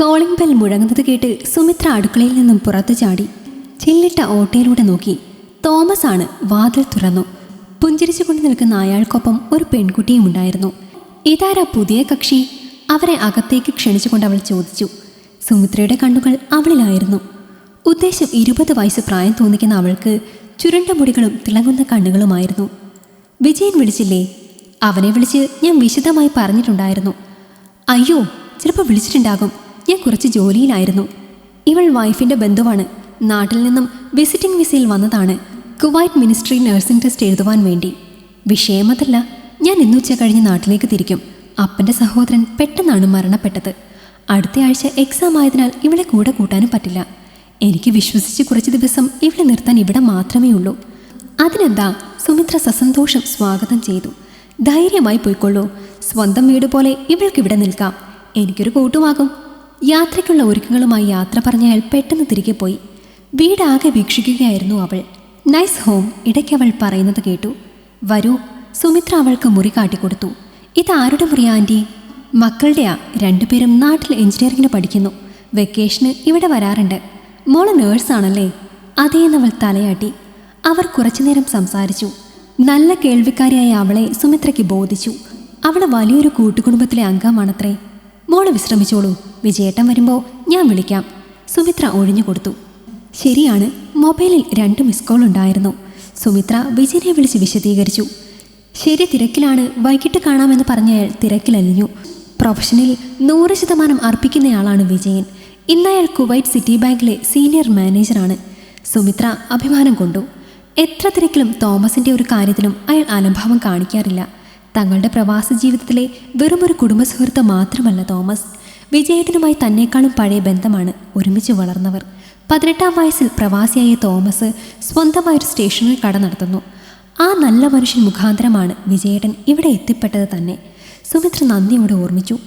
Calling bell മുഴങ്ങുന്നത് കേട്ട് സുമിത്ര അടുക്കളയിൽ നിന്നും പുറത്തു ചാടി. ചില്ലിട്ട ഓട്ടയിലൂടെ നോക്കി. തോമസ് ആണ് വാതിൽ തുറന്നു. പുഞ്ചിരിച്ചുകൊണ്ട് നിൽക്കുന്ന അയാൾക്കൊപ്പം ഒരു പെൺകുട്ടിയും ഉണ്ടായിരുന്നു. ഇതാരാ പുതിയ കക്ഷി? അവരെ അകത്തേക്ക് ക്ഷണിച്ചുകൊണ്ട് അവൾ ചോദിച്ചു. സുമിത്രയുടെ കണ്ണുകൾ അവളിലായിരുന്നു. ഉദ്ദേശം ഇരുപത് വയസ്സ് പ്രായം തോന്നിക്കുന്ന അവൾക്ക് ചുരുണ്ട മുടികളും തിളങ്ങുന്ന കണ്ണുകളുമായിരുന്നു. വിജയൻ വിളിച്ചില്ലേ? അവനെ വിളിച്ച് ഞാൻ വിശദമായി പറഞ്ഞിട്ടുണ്ടായിരുന്നു. അയ്യോ ചിലപ്പോൾ വിളിച്ചിട്ടുണ്ടാകും. ഞാൻ കുറച്ച് ജോലിയിലായിരുന്നു. ഇവൾ വൈഫിന്റെ ബന്ധുവാണ്. നാട്ടിൽ നിന്നും വിസിറ്റിംഗ് വിസയിൽ വന്നതാണ്. കുവൈറ്റ് മിനിസ്ട്രി നഴ്സിംഗ് ടെസ്റ്റ് എഴുതുവാൻ വേണ്ടി. വിഷയമതല്ല ഞാൻ ഇന്നുച്ച കഴിഞ്ഞ് നാട്ടിലേക്ക് തിരിക്കും. അപ്പന്റെ സഹോദരൻ പെട്ടെന്നാണ് മരണപ്പെട്ടത്. അടുത്ത ആഴ്ച എക്സാം ആയതിനാൽ ഇവളെ കൂടെ കൂട്ടാനും പറ്റില്ല. എനിക്ക് വിശ്വസിച്ച് കുറച്ച് ദിവസം ഇവളെ നിർത്താൻ ഇവിടെ മാത്രമേ ഉള്ളൂ. അതിനെന്താ സുമിത്ര സസന്തോഷം സ്വാഗതം ചെയ്തു. ധൈര്യമായി പോയിക്കൊള്ളൂ. സ്വന്തം വീട് പോലെ ഇവൾക്ക് ഇവിടെ നിൽക്കാം. എനിക്കൊരു കൂട്ടുമാകും. യാത്രയ്ക്കുള്ള ഒരുക്കങ്ങളുമായി യാത്ര പറഞ്ഞ അയാൾ പെട്ടെന്ന് തിരികെ പോയി. വീടാകെ വീക്ഷിക്കുകയായിരുന്നു അവൾ. നൈസ് ഹോം ഇടയ്ക്ക് അവൾ പറയുന്നത് കേട്ടു. വരൂ സുമിത്ര അവൾക്ക് മുറി കാട്ടിക്കൊടുത്തു. ഇതാരുടെ മുറി ആന്റി മക്കളുടെയാ. രണ്ടുപേരും നാട്ടിൽ എഞ്ചിനീയറിംഗിന് പഠിക്കുന്നു. വെക്കേഷന് ഇവിടെ വരാറുണ്ട്. മോൾ നേഴ്സാണല്ലേ അതേന്നവൾ തലയാട്ടി. അവർ കുറച്ചുനേരം സംസാരിച്ചു. നല്ല കേൾവിക്കാരിയായ അവളെ സുമിത്രയ്ക്ക് ബോധിച്ചു. അവൾ വലിയൊരു കൂട്ടുകുടുംബത്തിലെ അംഗമാണത്രേ. മോൾ വിശ്രമിച്ചോളൂ. വിജയേട്ടൻ വരുമ്പോൾ ഞാൻ വിളിക്കാം. സുമിത്ര ഒഴിഞ്ഞു കൊടുത്തു. ശരിയാണ് മൊബൈലിൽ രണ്ട് മിസ് കോൾ ഉണ്ടായിരുന്നു. സുമിത്ര വിജയനെ വിളിച്ച് വിശദീകരിച്ചു. ശരി തിരക്കിലാണ്. വൈകിട്ട് കാണാമെന്ന് പറഞ്ഞയാൾ തിരക്കിലലിഞ്ഞു പ്രൊഫഷനിൽ നൂറ് ശതമാനം അർപ്പിക്കുന്നയാളാണ് വിജയൻ. ഇന്നയാൾ കുവൈറ്റ് സിറ്റി ബാങ്കിലെ സീനിയർ മാനേജറാണ്. സുമിത്ര അഭിമാനം കൊണ്ടു. എത്ര തിരക്കിലും തോമസിന്റെ ഒരു കാര്യത്തിലും അയാൾ അലംഭാവം കാണിക്കാറില്ല. തങ്ങളുടെ പ്രവാസ ജീവിതത്തിലെ വെറുമൊരു കുടുംബ സുഹൃത്ത് മാത്രമല്ല തോമസ്. വിജയേട്ടനുമായി തന്നെക്കാളും പഴയ ബന്ധമാണ് ഒരുമിച്ച് വളർന്നവർ. പതിനെട്ടാം വയസ്സിൽ പ്രവാസിയായ തോമസ് സ്വന്തമായൊരു സ്റ്റേഷനിൽ കട നടത്തുന്നു. ആ നല്ല മനുഷ്യൻ മുഖാന്തരമാണ് വിജയേട്ടൻ ഇവിടെ എത്തിപ്പെട്ടത് തന്നെ. സുമിത്ര നന്ദിയോടെ ഓർമ്മിച്ചു.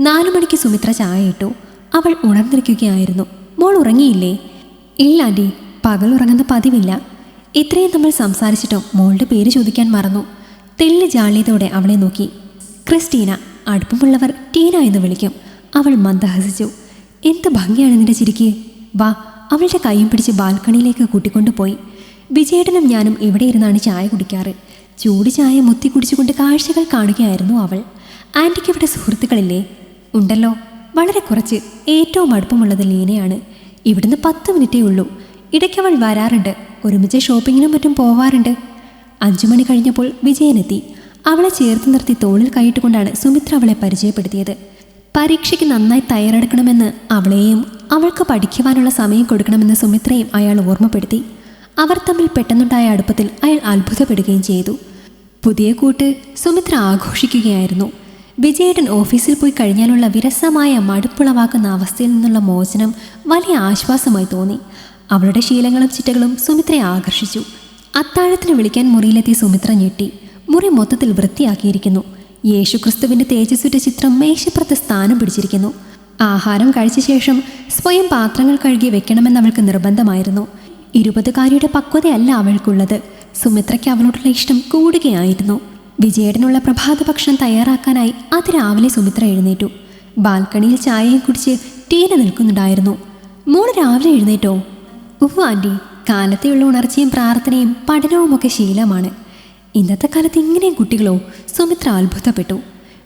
നാലു മണിക്ക് സുമിത്ര ചായ ഇട്ടു അവൾ ഉണർന്നിരിക്കുകയായിരുന്നു. മോൾ ഉറങ്ങിയില്ലേ? ഇല്ല ആന്റി പകൽ ഉറങ്ങുന്ന പതിവില്ല. ഇത്രയും നമ്മൾ സംസാരിച്ചിട്ടും മോളുടെ പേര് ചോദിക്കാൻ മറന്നു. തെല്ല് ജാള്യതയോടെ അവളെ നോക്കി. ക്രിസ്റ്റീന അടുപ്പമുള്ളവർ ടീന എന്ന് വിളിക്കും. അവൾ മന്ദഹസിച്ചു. എന്ത് ഭംഗിയാണ് നിന്റെ ചിരിക്ക്? വാ അവളുടെ കൈയും പിടിച്ച് ബാൽക്കണിയിലേക്ക് കൂട്ടിക്കൊണ്ടുപോയി വിജയേട്ടനും ഞാനും ഇവിടെ ഇരുന്നാണ് ചായ കുടിക്കാറ്. ചൂട് ചായ മുത്തി കുടിച്ചുകൊണ്ട് കാഴ്ചകൾ കാണുകയായിരുന്നു അവൾ. ആന്റിക്ക് ഇവിടെ സുഹൃത്തുക്കളില്ലേ? ഉണ്ടല്ലോ. വളരെ കുറച്ച്. ഏറ്റവും അടുപ്പമുള്ളത് ലീനയാണ്. ഇവിടുന്ന് പത്ത് മിനിറ്റേ ഉള്ളൂ. ഇടയ്ക്ക് അവൾ വരാറുണ്ട്. ഒരുമിച്ച് ഷോപ്പിങ്ങിനും മറ്റും പോവാറുണ്ട്. അഞ്ചു മണി കഴിഞ്ഞപ്പോൾ വിജയനെത്തി. അവളെ ചേർത്ത് നിർത്തി തോളിൽ കൈയിട്ടുകൊണ്ടാണ് സുമിത്ര അവളെ പരിചയപ്പെടുത്തിയത്. പരീക്ഷയ്ക്ക് നന്നായി തയ്യാറെടുക്കണമെന്ന് അവളെയും അവൾക്ക് പഠിക്കുവാനുള്ള സമയം കൊടുക്കണമെന്ന് സുമിത്രയും അയാൾ ഓർമ്മപ്പെടുത്തി. അവർ തമ്മിൽ പെട്ടെന്നുണ്ടായ അടുപ്പത്തിൽ അയാൾ അത്ഭുതപ്പെടുകയും ചെയ്തു. പുതിയ കൂട്ട് സുമിത്ര ആഘോഷിക്കുകയായിരുന്നു. വിജയേട്ടൻ ഓഫീസിൽ പോയി കഴിഞ്ഞാലുള്ള വിരസമായ മടുപ്പുളവാക്കുന്ന അവസ്ഥയിൽ നിന്നുള്ള മോചനം വലിയ ആശ്വാസമായി തോന്നി. അവളുടെ ശീലങ്ങളും ചിറ്റകളും സുമിത്രയെ ആകർഷിച്ചു. അത്താഴത്തിന് വിളിക്കാൻ മുറിയിലെത്തി സുമിത്ര ഞെട്ടി. മുറി മൊത്തത്തിൽ വൃത്തിയാക്കിയിരിക്കുന്നു. യേശുക്രിസ്തുവിന്റെ തേജസ്സുറ്റ ചിത്രം മേശപ്പുറത്ത് സ്ഥാനം പിടിച്ചിരിക്കുന്നു. ആഹാരം കഴിച്ച ശേഷം സ്വയം പാത്രങ്ങൾ കഴുകി വെക്കണമെന്ന് അവൾക്ക് നിർബന്ധമായിരുന്നു. ഇരുപതുകാരിയുടെ പക്വതയല്ല അവൾക്കുള്ളത്. സുമിത്രയ്ക്ക് അവളോടുള്ള ഇഷ്ടം കൂടുകയായിരുന്നു. വിജയേടനുള്ള പ്രഭാത ഭക്ഷണം തയ്യാറാക്കാനായി അതിരാവിലെ സുമിത്ര എഴുന്നേറ്റു. ബാൽക്കണിയിൽ ചായയും കുടിച്ച് ടീന നിൽക്കുന്നുണ്ടായിരുന്നു. മോൾ രാവിലെ എഴുന്നേറ്റോ? ഉവ്വ് ആന്റി കാലത്തെയുള്ള ഉണർച്ചയും പ്രാർത്ഥനയും പഠനവും ഒക്കെ ശീലമാണ്. ഇന്നത്തെ കാലത്ത് ഇങ്ങനെയും കുട്ടികളോ സുമിത്ര അത്ഭുതപ്പെട്ടു.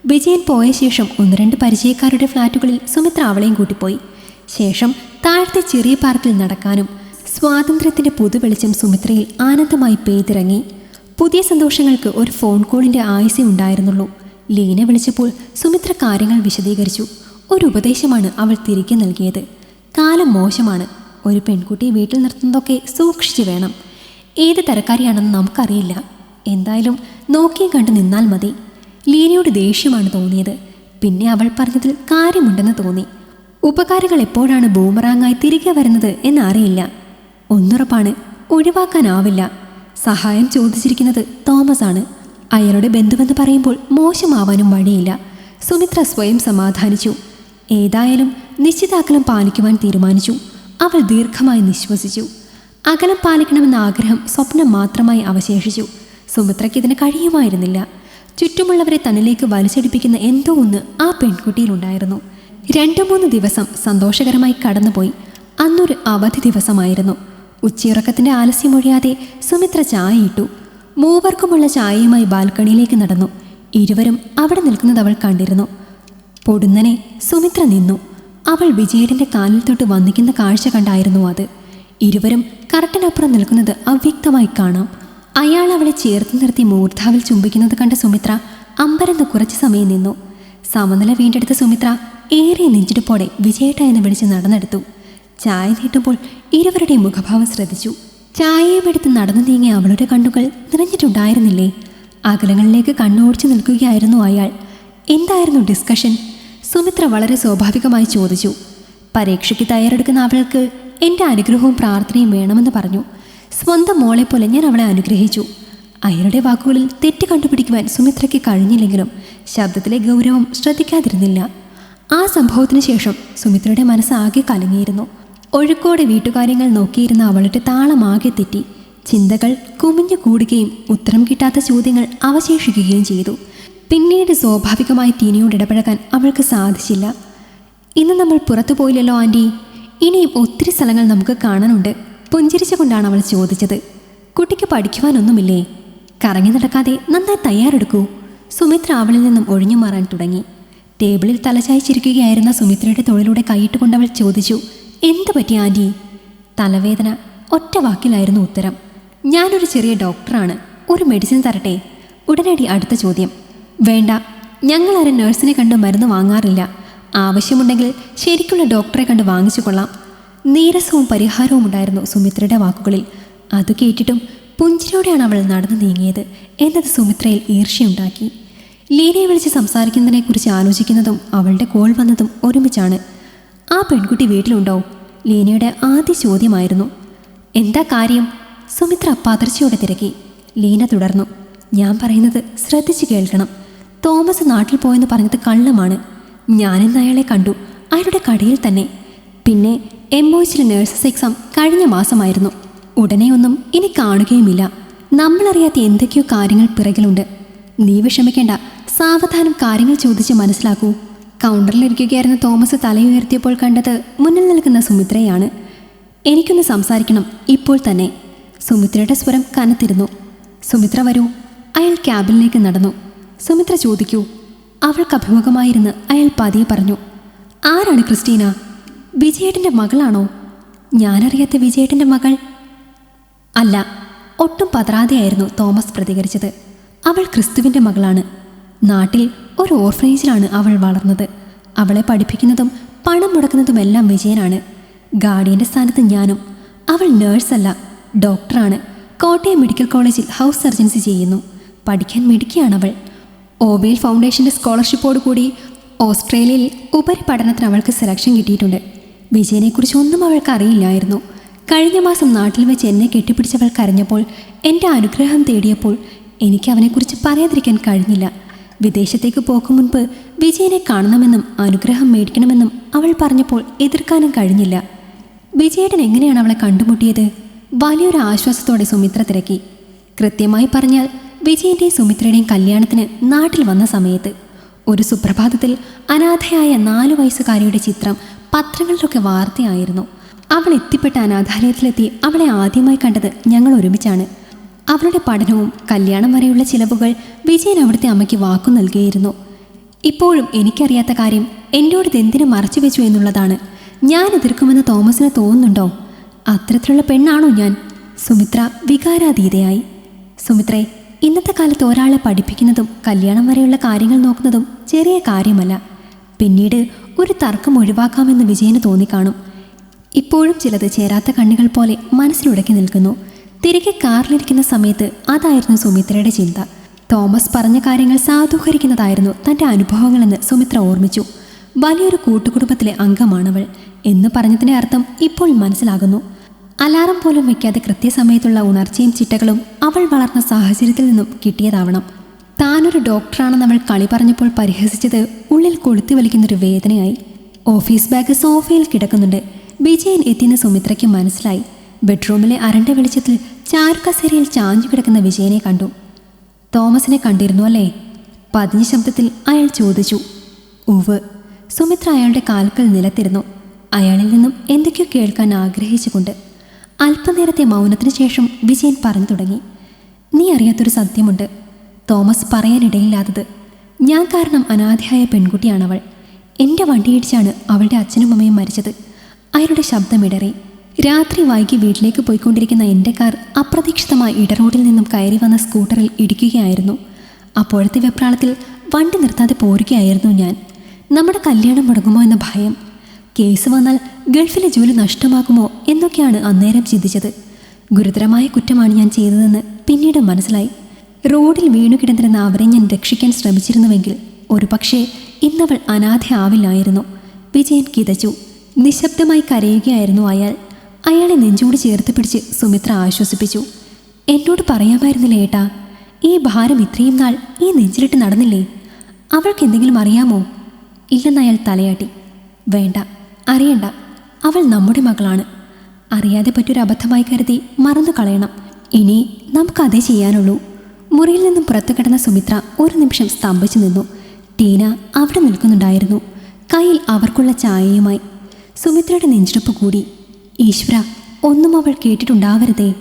വിജയൻ പോയ ശേഷം ഒന്ന് രണ്ട് പരിചയക്കാരുടെ ഫ്ലാറ്റുകളിൽ സുമിത്ര അവളെയും കൂട്ടിപ്പോയി. ശേഷം താഴത്തെ ചെറിയ പാർക്കിൽ നടക്കാനും സ്വാതന്ത്ര്യത്തിന്റെ പുതുവെളിച്ചം സുമിത്രയിൽ ആനന്ദമായി പെയ്തിറങ്ങി. പുതിയ സന്തോഷങ്ങൾക്ക് ഒരു ഫോൺ കോളിന്റെ ആയുസേ ഉണ്ടായിരുന്നുള്ളൂ. ലീന വിളിച്ചപ്പോൾ സുമിത്ര കാര്യങ്ങൾ വിശദീകരിച്ചു. ഒരു ഉപദേശമാണ് അവൾ തിരികെ നൽകിയത്. കാലം മോശമാണ്. ഒരു പെൺകുട്ടി വീട്ടിൽ നിർത്തുന്നതൊക്കെ സൂക്ഷിച്ചു വേണം. ഏത് തരക്കാരിയാണെന്ന് നമുക്കറിയില്ല. എന്തായാലും നോക്കിയും കണ്ടു നിന്നാൽ മതി. ലീനയോട് ദേഷ്യമാണ് തോന്നിയത്. പിന്നെ അവൾ പറഞ്ഞതിൽ കാര്യമുണ്ടെന്ന് തോന്നി. ഉപകാരങ്ങൾ എപ്പോഴാണ് ബൂമറാങ്ങായി തിരികെ വരുന്നത് എന്നറിയില്ല. ഒന്നുറപ്പാണ് ഒഴിവാക്കാനാവില്ല. സഹായം ചോദിച്ചിരിക്കുന്നത് തോമസ് ആണ് അയാളുടെ ബന്ധുവെന്ന് പറയുമ്പോൾ മോശമാവാനും വഴിയില്ല. സുമിത്ര സ്വയം സമാധാനിച്ചു. ഏതായാലും നിശ്ചിതാക്കലം പാലിക്കുവാൻ തീരുമാനിച്ചു. അവൾ ദീർഘമായി നിശ്വസിച്ചു. അകലം പാലിക്കണമെന്ന ആഗ്രഹം സ്വപ്നം മാത്രമായി അവശേഷിച്ചു. സുമിത്രയ്ക്ക് ഇതിന് കഴിയുമായിരുന്നില്ല. ചുറ്റുമുള്ളവരെ തന്നിലേക്ക് വലിച്ചടിപ്പിക്കുന്ന എന്തോ ഒന്ന് ആ പെൺകുട്ടിയിലുണ്ടായിരുന്നു രണ്ടു മൂന്ന് ദിവസം സന്തോഷകരമായി കടന്നുപോയി. അന്നൊരു അവധി ദിവസമായിരുന്നു. ഉച്ചയുറക്കത്തിന്റെ ആലസ്യമൊഴിയാതെ സുമിത്ര ചായ ഇട്ടു മൂവർക്കുമുള്ള ചായയുമായി ബാൽക്കണിയിലേക്ക് നടന്നു. ഇരുവരും അവിടെ നിൽക്കുന്നത് അവൾ കണ്ടിരുന്നു. പൊടുന്നനെ സുമിത്ര നിന്നു. അവൾ വിജയന്റെ കാലിൽ തൊട്ട് വന്നിക്കുന്ന കാഴ്ച കണ്ടായിരുന്നു അത്. ഇരുവരും കറട്ടിനപ്പുറം നിൽക്കുന്നത് അവ്യക്തമായി കാണാം. അയാൾ അവളെ ചേർത്ത് നിർത്തി മൂർധാവിൽ ചുംബിക്കുന്നത് കണ്ട സുമിത്ര അമ്പരന്ന് കുറച്ചു സമയം നിന്നു. സമനില വീണ്ടെടുത്ത സുമിത്ര ഏറെ നെഞ്ചിടിപ്പോടെ വിജയേട്ട എന്ന് വിളിച്ച് നടന്നെടുത്തു. ചായ നീട്ടുമ്പോൾ ഇരുവരുടെയും മുഖഭാവം ശ്രദ്ധിച്ചു. ചായയുമെടുത്ത് നടന്നു നീങ്ങിയ അവളുടെ കണ്ണുകൾ നിറഞ്ഞിട്ടുണ്ടായിരുന്നില്ലേ? അകലങ്ങളിലേക്ക് കണ്ണോടിച്ചു നിൽക്കുകയായിരുന്നു അയാൾ. എന്തായിരുന്നു ഡിസ്കഷൻ? സുമിത്ര വളരെ സ്വാഭാവികമായി ചോദിച്ചു പരീക്ഷയ്ക്ക് തയ്യാറെടുക്കുന്ന അവൾക്ക് എന്റെ അനുഗ്രഹവും പ്രാർത്ഥനയും വേണമെന്ന് പറഞ്ഞു. സ്വന്തം മോളെ പോലെ ഞാൻ അവളെ അനുഗ്രഹിച്ചു. അയാളുടെ വാക്കുകളിൽ തെറ്റ് കണ്ടുപിടിക്കുവാൻ സുമിത്രയ്ക്ക് കഴിഞ്ഞില്ലെങ്കിലും ശബ്ദത്തിലെ ഗൗരവം ശ്രദ്ധിക്കാതിരുന്നില്ല. ആ സംഭവത്തിന് ശേഷം സുമിത്രയുടെ മനസ്സാകെ കലങ്ങിയിരുന്നു. ഒഴുക്കോടെ വീട്ടുകാര്യങ്ങൾ നോക്കിയിരുന്ന അവളുടെ താളമാകെ തെറ്റി. ചിന്തകൾ കുമിഞ്ഞു കൂടുകയും ഉത്തരം കിട്ടാത്ത ചോദ്യങ്ങൾ അവശേഷിക്കുകയും ചെയ്തു. പിന്നീട് സ്വാഭാവികമായി ടീനയോട് ഇടപഴകാൻ അവൾക്ക് സാധിച്ചില്ല. ഇന്ന് നമ്മൾ പുറത്തു പോയില്ലല്ലോ ആന്റി ഇനിയും ഒത്തിരി സ്ഥലങ്ങൾ നമുക്ക് കാണാനുണ്ട്. പുഞ്ചിരിച്ചുകൊണ്ടാണ് അവൾ ചോദിച്ചത്. കുട്ടിക്ക് പഠിക്കുവാനൊന്നുമില്ലേ? കറങ്ങി നടക്കാതെ നന്നായി തയ്യാറെടുക്കൂ. സുമിത്ര അവളിൽ നിന്നും ഒഴിഞ്ഞു മാറാൻ തുടങ്ങി. ടേബിളിൽ തലചായ്ച്ചിരിക്കുകയായിരുന്ന സുമിത്രയുടെ തൊഴിലൂടെ കൈയിട്ടുകൊണ്ടവൾ ചോദിച്ചു എന്ത് പറ്റി ആന്റി തലവേദന ഒറ്റ വാക്കിലായിരുന്നു ഉത്തരം. ഞാനൊരു ചെറിയ ഡോക്ടറാണ്. ഒരു മെഡിസിൻ തരട്ടെ? ഉടനടി അടുത്ത ചോദ്യം. വേണ്ട. ഞങ്ങൾ ആരെ നേഴ്സിനെ കണ്ട് മരുന്ന് വാങ്ങാറില്ല. ആവശ്യമുണ്ടെങ്കിൽ ശരിക്കുള്ള ഡോക്ടറെ കണ്ട് വാങ്ങിച്ചു കൊള്ളാം. നീരസവും പരിഹാരവും ഉണ്ടായിരുന്നു സുമിത്രയുടെ വാക്കുകളിൽ. അത് കേട്ടിട്ടും പുഞ്ചിരോടെയാണ് അവൾ നടന്നു നീങ്ങിയത് എന്നത് സുമിത്രയിൽ ഈർഷ്യുണ്ടാക്കി ലീനയെ വിളിച്ച് സംസാരിക്കുന്നതിനെക്കുറിച്ച് ആലോചിക്കുന്നതും അവളുടെ കോൾ വന്നതും ഒരുമിച്ചാണ്. ആ പെൺകുട്ടി വീട്ടിലുണ്ടോ? ലീനയുടെ ആദ്യ ചോദ്യമായിരുന്നു. എന്താ കാര്യം? സുമിത്ര പതർച്ചയോടെ തിരക്കി. ലീന തുടർന്നു. ഞാൻ പറയുന്നത് ശ്രദ്ധിച്ചു കേൾക്കണം. തോമസ് നാട്ടിൽ പോയെന്ന് പറഞ്ഞത് കള്ളമാണ്. ഞാനിന്ന് അയാളെ കണ്ടു. അയാളുടെ കടയിൽ തന്നെ. പിന്നെ എം ഒച്ചിലെ നേഴ്സസ് എക്സാം കഴിഞ്ഞ മാസമായിരുന്നു. ഉടനെ ഒന്നും ഇനി കാണുകയുമില്ല. നമ്മളറിയാത്ത എന്തൊക്കെയോ കാര്യങ്ങൾ പിറകിലുണ്ട്. നീ വിഷമിക്കേണ്ട. സാവധാനം കാര്യങ്ങൾ ചോദിച്ച് മനസ്സിലാക്കൂ. കൗണ്ടറിലിരിക്കുകയായിരുന്ന തോമസ് തലയുയർത്തിയപ്പോൾ കണ്ടത് മുന്നിൽ നിൽക്കുന്ന സുമിത്രയാണ്. എനിക്കൊന്ന് സംസാരിക്കണം. ഇപ്പോൾ തന്നെ. സുമിത്രയുടെ സ്വരം കനത്തിരുന്നു. സുമിത്ര വരൂ. അയാൾ ക്യാബിനിലേക്ക് നടന്നു. സുമിത്ര ചോദിക്കൂ. അവൾക്ക് അഭിമുഖമായിരുന്ന് അയാൾ പതിയെ പറഞ്ഞു ആരാണ് ക്രിസ്റ്റീന? വിജയേട്ടന്റെ മകളാണോ? ഞാനറിയാത്ത വിജയേട്ടന്റെ മകൾ? അല്ല ഒട്ടും പതറാതെയായിരുന്നു തോമസ് പ്രതികരിച്ചത്. അവൾ ക്രിസ്തുവിന്റെ മകളാണ്. നാട്ടിൽ ഒരു ഓർഫനേജിലാണ് അവൾ വളർന്നത്. അവളെ പഠിപ്പിക്കുന്നതും പണം മുടക്കുന്നതുമെല്ലാം വിജയനാണ്. ഗാർഡിയന്റെ സ്ഥാനത്ത് ഞാനും. അവൾ നേഴ്സല്ല ഡോക്ടറാണ്. കോട്ടയം മെഡിക്കൽ കോളേജിൽ ഹൗസ് സർജൻസി ചെയ്യുന്നു. പഠിക്കാൻ മിടുക്കിയാണ് ഓബേൽ ഫൗണ്ടേഷന്റെ സ്കോളർഷിപ്പോട് കൂടി ഓസ്ട്രേലിയയിൽ ഉപരിപഠനത്തിന് അവൾക്ക് സെലക്ഷൻ കിട്ടിയിട്ടുണ്ട്. വിജയനെക്കുറിച്ച് ഒന്നും അവൾക്ക് അറിയില്ലായിരുന്നു. കഴിഞ്ഞ മാസം നാട്ടിൽ വെച്ച് എന്നെ കെട്ടിപ്പിടിച്ചവൾ കരഞ്ഞപ്പോൾ എന്റെ അനുഗ്രഹം തേടിയപ്പോൾ എനിക്ക് അവനെക്കുറിച്ച് പറയാതിരിക്കാൻ കഴിഞ്ഞില്ല. വിദേശത്തേക്ക് പോക്കും മുൻപ് വിജയനെ കാണണമെന്നും അനുഗ്രഹം മേടിക്കണമെന്നും അവൾ പറഞ്ഞപ്പോൾ എതിർക്കാനും കഴിഞ്ഞില്ല. വിജയേട്ടൻ എങ്ങനെയാണ് അവളെ കണ്ടുമുട്ടിയത്? വലിയൊരു ആശ്വാസത്തോടെ സുമിത്ര തിരക്കി. കൃത്യമായി പറഞ്ഞാൽ വിജയന്റെയും സുമിത്രയുടെയും കല്യാണത്തിന് നാട്ടിൽ വന്ന സമയത്ത് ഒരു സുപ്രഭാതത്തിൽ അനാഥയായ നാലു വയസ്സുകാരിയുടെ ചിത്രം പത്രങ്ങളിലൊക്കെ വാർത്തയായിരുന്നു. അവൾ എത്തിപ്പെട്ട അനാഥാലയത്തിലെത്തി അവളെ ആദ്യമായി കണ്ടത് ഞങ്ങൾ ഒരുമിച്ചാണ്. അവളുടെ പഠനവും കല്യാണം വരെയുള്ള ചിലവുകൾ വിജയൻ അവിടുത്തെ അമ്മയ്ക്ക് വാക്കു നൽകിയിരുന്നു. ഇപ്പോഴും എനിക്കറിയാത്ത കാര്യം എന്നോട് ഇതെന്തിനു മറച്ചു വെച്ചു എന്നുള്ളതാണ്. ഞാൻ എതിർക്കുമെന്ന് തോമസിന് തോന്നുന്നുണ്ടോ? അത്തരത്തിലുള്ള പെണ്ണാണോ ഞാൻ? സുമിത്ര വികാരാതീതയായി. സുമിത്രേ ഇന്നത്തെ കാലത്ത് ഒരാളെ പഠിപ്പിക്കുന്നതും കല്യാണം വരെയുള്ള കാര്യങ്ങൾ നോക്കുന്നതും ചെറിയ കാര്യമല്ല. പിന്നീട് ഒരു തർക്കം ഒഴിവാക്കാമെന്ന് വിജയന് തോന്നിക്കാണും. ഇപ്പോഴും ചിലത് ചേരാത്ത കണ്ണുകൾ പോലെ മനസ്സിലുടക്കി നിൽക്കുന്നു. തിരികെ കാറിലിരിക്കുന്ന സമയത്ത് അതായിരുന്നു സുമിത്രയുടെ ചിന്ത. തോമസ് പറഞ്ഞ കാര്യങ്ങൾ സാധൂകരിക്കുന്നതായിരുന്നു തന്റെ അനുഭവങ്ങളെന്ന് സുമിത്ര ഓർമ്മിച്ചു. വലിയൊരു കൂട്ടുകുടുംബത്തിലെ അംഗമാണവൾ എന്ന് പറഞ്ഞതിന്റെ അർത്ഥം ഇപ്പോൾ മനസ്സിലാകുന്നു. അലാറം പോലും വയ്ക്കാതെ കൃത്യസമയത്തുള്ള ഉണർച്ചയും ചിട്ടകളും അവൾ വളർന്ന സാഹചര്യത്തിൽ നിന്നും കിട്ടിയതാവണം. താനൊരു ഡോക്ടറാണെന്ന് അവൾ കളി പറഞ്ഞപ്പോൾ പരിഹസിച്ചത് ഉള്ളിൽ കൊളുത്തി വലിക്കുന്നൊരു വേദനയായി. ഓഫീസ് ബാഗ് സോഫയിൽ കിടക്കുന്നുണ്ട്. വിജയൻ എത്തിയെന്ന് സുമിത്രയ്ക്ക് മനസ്സിലായി. ബെഡ്റൂമിലെ അരണ്ട വെളിച്ചത്തിൽ ചാരുക്കസേരയിൽ ചാഞ്ഞു കിടക്കുന്ന വിജയനെ കണ്ടു. തോമസിനെ കണ്ടിരുന്നു അല്ലേ? പതിഞ്ഞ ശബ്ദത്തിൽ അയാൾ ചോദിച്ചു. ഉവ് സുമിത്ര അയാളുടെ കാൽക്കൽ നിലത്തിരുന്നു. അയാളിൽ നിന്നും എന്തൊക്കെയോ കേൾക്കാൻ ആഗ്രഹിച്ചുകൊണ്ട് അല്പനേരത്തെ മൗനത്തിന് ശേഷം വിജയൻ പറഞ്ഞു തുടങ്ങി. നീ അറിയാത്തൊരു സത്യമുണ്ട്. തോമസ് പറയാനിടയില്ലാത്തത്. ഞാൻ കാരണം അനാഥയായ പെൺകുട്ടിയാണവൾ. എന്റെ വണ്ടിയിടിച്ചാണ് അവളുടെ അച്ഛനും അമ്മയും മരിച്ചത്. അയാളുടെ ശബ്ദമിടറി രാത്രി വൈകി വീട്ടിലേക്ക് പോയിക്കൊണ്ടിരിക്കുന്ന എന്റെ കാർ അപ്രതീക്ഷിതമായി ഇടറോഡിൽ നിന്നും കയറി വന്ന സ്കൂട്ടറിൽ ഇടിക്കുകയായിരുന്നു. അപ്പോഴത്തെ വെപ്രാളത്തിൽ വണ്ടി നിർത്താതെ പോരുകയായിരുന്നു ഞാൻ. നമ്മുടെ കല്യാണം മുടങ്ങുമോ എന്ന ഭയം കേസ് വന്നാൽ ഗൾഫിലെ ജോലി നഷ്ടമാകുമോ എന്നൊക്കെയാണ് അന്നേരം ചിന്തിച്ചത്. ഗുരുതരമായ കുറ്റമാണ് ഞാൻ ചെയ്തതെന്ന് പിന്നീട് മനസ്സിലായി. റോഡിൽ വീണു കിടന്നിരുന്ന അവരെ ഞാൻ രക്ഷിക്കാൻ ശ്രമിച്ചിരുന്നുവെങ്കിൽ ഒരുപക്ഷേ ഇന്നവൾ അനാഥയാവില്ലായിരുന്നു വിജയൻ കിതച്ചു. നിശബ്ദമായി കരയുകയായിരുന്നു അയാൾ. അയാളെ നെഞ്ചോട് ചേർത്ത് പിടിച്ച് സുമിത്ര ആശ്വസിപ്പിച്ചു. എന്നോട് പറയാമായിരുന്നില്ല ഏട്ടാ? ഈ ഭാരം ഇത്രയും നാൾ ഈ നെഞ്ചിലിട്ട് നടന്നില്ലേ? അവൾക്ക് എന്തെങ്കിലും അറിയാമോ? ഇല്ലെന്ന് അയാൾ തലയാട്ടി. വേണ്ട. അറിയണ്ട. അവൾ നമ്മുടെ മകളാണ്. അറിയാതെ പറ്റൊരു അബദ്ധമായി കരുതി മറന്നു കളയണം. ഇനി നമുക്കതേ ചെയ്യാനുള്ളൂ. മുറിയിൽ നിന്നും പുറത്തു കിടന്ന സുമിത്ര ഒരു നിമിഷം സ്തംഭിച്ചു നിന്നു. ടീന അവിടെ നിൽക്കുന്നുണ്ടായിരുന്നു. കയ്യിൽ അവർക്കുള്ള ചായയുമായി. സുമിത്രയുടെ നെഞ്ചിടുപ്പ് കൂടി. ഈശ്വര ഒന്നും അവൾ കേട്ടിട്ടുണ്ടാവരുതേ.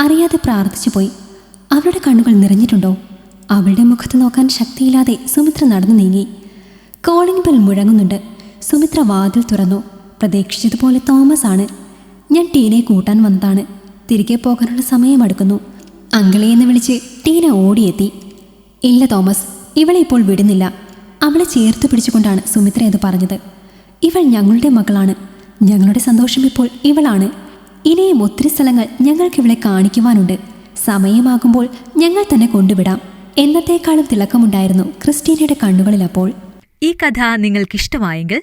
അറിയാതെ പ്രാർത്ഥിച്ചു പോയി. അവളുടെ കണ്ണുകൾ നിറഞ്ഞിട്ടുണ്ടോ? അവളുടെ മുഖത്ത് നോക്കാൻ ശക്തിയില്ലാതെ സുമിത്ര നടന്നു നീങ്ങി. Calling bell മുഴങ്ങുന്നുണ്ട്. സുമിത്ര വാതിൽ തുറന്നു. പ്രതീക്ഷിച്ചതുപോലെ തോമസ് ആണ്. ഞാൻ ടീനയെ കൂട്ടാൻ വന്നതാണ്. തിരികെ പോകാനുള്ള സമയമെടുക്കുന്നു. അങ്കിളെ എന്ന് വിളിച്ച് ടീന ഓടിയെത്തി. ഇല്ല തോമസ് ഇവളെ ഇപ്പോൾ വിടുന്നില്ല. അവളെ ചേർത്ത് പിടിച്ചുകൊണ്ടാണ് സുമിത്ര ഇത് പറഞ്ഞത്. ഇവൾ ഞങ്ങളുടെ മകളാണ്. ഞങ്ങളുടെ സന്തോഷം ഇപ്പോൾ ഇവളാണ്. ഇനിയും ഒത്തിരി സ്ഥലങ്ങൾ ഞങ്ങൾക്ക് ഇവളെ കാണിക്കുവാനുണ്ട്. സമയമാകുമ്പോൾ ഞങ്ങൾ തന്നെ കൊണ്ടുവിടാം. എന്നത്തേക്കാളും തിളക്കമുണ്ടായിരുന്നു ക്രിസ്റ്റീനയുടെ കണ്ണുകളിൽ അപ്പോൾ ഈ കഥ നിങ്ങൾക്കിഷ്ടമായെങ്കിൽ